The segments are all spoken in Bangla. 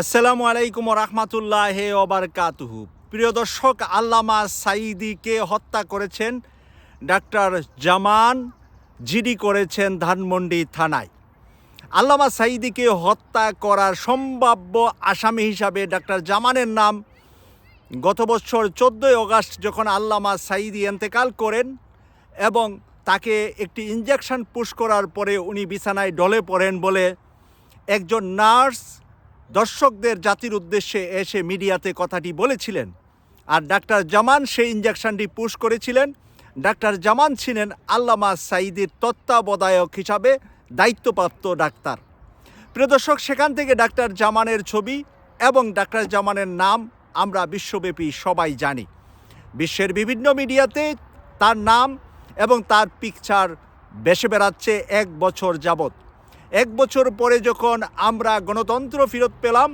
আসসালামু আলাইকুম রহমতুল্লাহ ওবরকাতুহু। প্রিয় দর্শক, আল্লামা সাইদিকে হত্যা করেছেন ডাক্তার জামান, জিডি করেছেন ধানমন্ডি থানায়। আল্লামা সাইদিকে হত্যা করার সম্ভাব্য আসামি হিসাবে ডাক্তার জামানের নাম গত বছর চোদ্দোই অগাস্ট যখন আল্লামা সাইদি এন্তেকাল করেন এবং তাকে একটি ইঞ্জেকশন পুশ করার পরে উনি বিছানায় ডলে পড়েন বলে একজন নার্স দর্শকদের জাতির উদ্দেশ্যে এসে মিডিয়াতে কথাটি বলেছিলেন। আর ডাক্তার জামান সেই ইঞ্জেকশনটি পুশ করেছিলেন। ডাক্তার জামান ছিলেন আল্লামা সাইদির তত্ত্বাবধায়ক হিসাবে দায়িত্বপ্রাপ্ত ডাক্তার। প্রিয় দর্শক, সেখান থেকে ডাক্তার জামানের ছবি এবং ডাক্তার জামানের নাম আমরা বিশ্বব্যাপী সবাই জানি। বিশ্বের বিভিন্ন মিডিয়াতে তার নাম এবং তার পিকচার বেসে বেড়াচ্ছে এক বছর যাবত এক বছর পরে যখন আমরা গণতন্ত্র ফেরত পেলাম,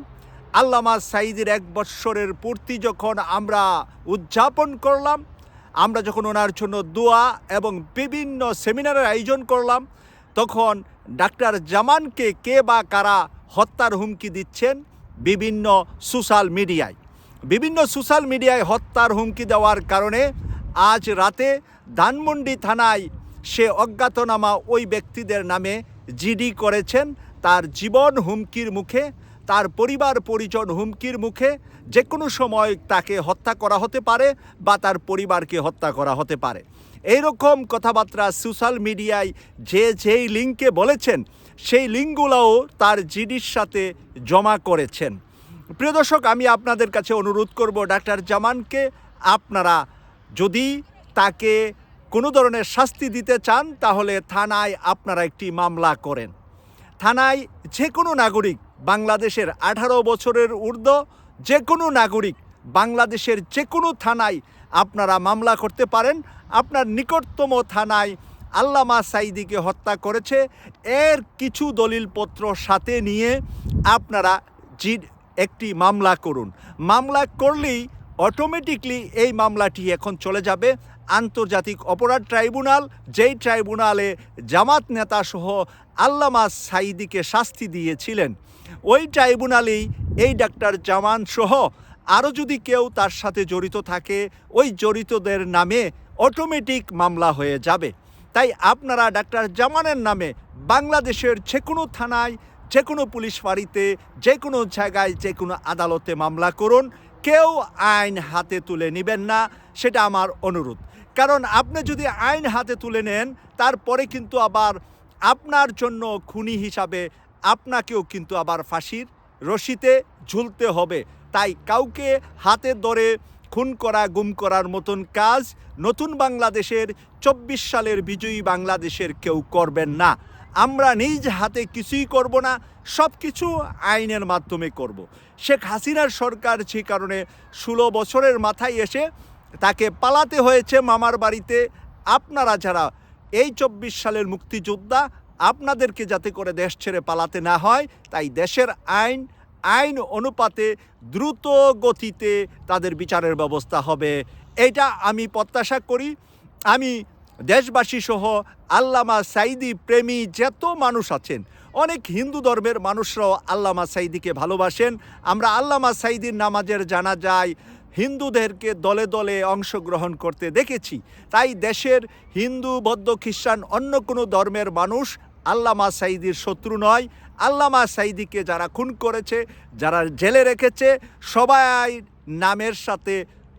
আল্লামা সাইদির এক বৎসরের পূর্তি যখন আমরা উদযাপন করলাম, আমরা যখন ওনার জন্য দোয়া এবং বিভিন্ন সেমিনারের আয়োজন করলাম, তখন ডাক্তার জামানকে কে বা কারা হত্যার হুমকি দিচ্ছেন বিভিন্ন সোশ্যাল মিডিয়ায়। বিভিন্ন সোশ্যাল মিডিয়ায় হত্যার হুমকি দেওয়ার কারণে আজ রাতে ধানমন্ডি থানায় সে অজ্ঞাতনামা ওই ব্যক্তিদের নামে জিডি করেছেন, তার জীবন হুমকির মুখে, তার পরিবার পরিজন হুমকির মুখে যে কোনো সময় তাকে হত্যা করা হতে পারে বা তার পরিবারকে হত্যা করা হতে পারে। এইরকম কথাবার্তা সোশ্যাল মিডিয়ায় যে যেই লিঙ্কে বলেছেন, সেই লিঙ্কগুলোও তার জিডির সাথে জমা করেছেন। প্রিয় দর্শক, আমি আপনাদের কাছে অনুরোধ করব ডাক্তার জামানকে, আপনারা যদি তাকে কোনো ধরনের শাস্তি দিতে চান, তাহলে থানায় আপনারা একটি মামলা করেন। থানায় যে কোনো নাগরিক বাংলাদেশের আঠারো বছরের ঊর্ধ্ব যে কোনো নাগরিক বাংলাদেশের যে কোনো থানায় আপনারা মামলা করতে পারেন। আপনার নিকটতম থানায় আল্লামা সাইদিকে হত্যা করেছে। এর কিছু দলিলপত্র সাথে নিয়ে আপনারা জি একটি মামলা করুন। মামলা করলেই অটোমেটিকলি এই মামলাটি এখন চলে যাবে। আন্তর্জাতিক অপরাধ ট্রাইব্যুনাল, যেই ট্রাইব্যুনালে জামাত নেতা সহ আল্লামা সাইদিকে শাস্তি দিয়েছিলেন। ওই ট্রাইব্যুনালেই এই ডাক্তার জামান সহ আরও যদি কেউ তার সাথে জড়িত থাকে, ওই জড়িতদের নামে অটোমেটিক মামলা হয়ে যাবে। তাই আপনারা ডাক্তার জামানের নামে বাংলাদেশের যে কোনো থানায়, যে কোনো পুলিশ ফাঁড়িতে, যে কোনো জায়গায়, যে কোনো আদালতে মামলা করুন। কেউ আইন হাতে তুলে নেবেন না, সেটা আমার অনুরোধ। কারণ আপনি যদি আইন হাতে তুলে নেন, তারপরে কিন্তু আবার আপনার জন্য খুনি হিসাবে আপনাকেও কিন্তু আবার ফাঁসির রশিতে ঝুলতে হবে তাই কাউকে হাতে ধরে খুন করা, গুম করার মতন কাজ নতুন বাংলাদেশের চব্বিশ সালের বিজয়ী বাংলাদেশের কেউ করবেন না আমরা নিজ হাতে কিছুই করব না সব কিছু আইনের মাধ্যমে করব। শেখ হাসিনার সরকার যে কারণে ষোলো বছরের মাথায় এসে তাকে পালাতে হয়েছে মামার বাড়িতে। আপনারা যারা এই চব্বিশ সালের মুক্তিযোদ্ধা, আপনাদেরকে যাতে করে দেশ ছেড়ে পালাতে না হয়, তাই দেশের আইন আইন অনুপাতে দ্রুত গতিতে তাদের বিচারের ব্যবস্থা হবে। এটা আমি প্রত্যাশা করি। আমি দেশবাসী সহ আল্লামা সাইদি প্রেমী যত মানুষ আছেন, অনেক হিন্দু ধর্মের মানুষরাও আল্লামা সাইদিকে ভালোবাসেন। আমরা আল্লামা সাইদির নামাজের জানা যায় হিন্দুদেরকে দলে দলে অংশগ্রহণ করতে দেখেছি। তাই দেশের হিন্দু, বৌদ্ধ খ্রিস্টান অন্য কোনো ধর্মের মানুষ আল্লামা সাইদির শত্রু নয়। আল্লামা সাইদিকে যারা খুন করেছে, যারা জেলে রেখেছে, সবাই নামের সাথে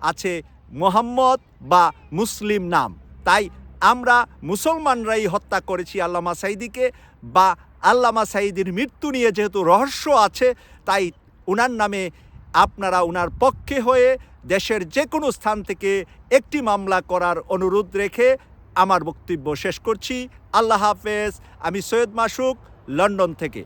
আছে মোহাম্মদ বা মুসলিম নাম। তাই আমরা মুসলমানরাই হত্যা করেছি আল্লামা সাইদিকে বা আল্লামা সাইদির মৃত্যু নিয়ে যেহেতু রহস্য আছে, তাই ওনার নামে আপনারা ওনার পক্ষে হয়ে দেশের যে কোনো স্থান থেকে একটি মামলা করার অনুরোধ রেখে আমার বক্তব্য শেষ করছি। আল্লাহ হাফেজ, আমি সৈয়দ মাসুক, লন্ডন থেকে।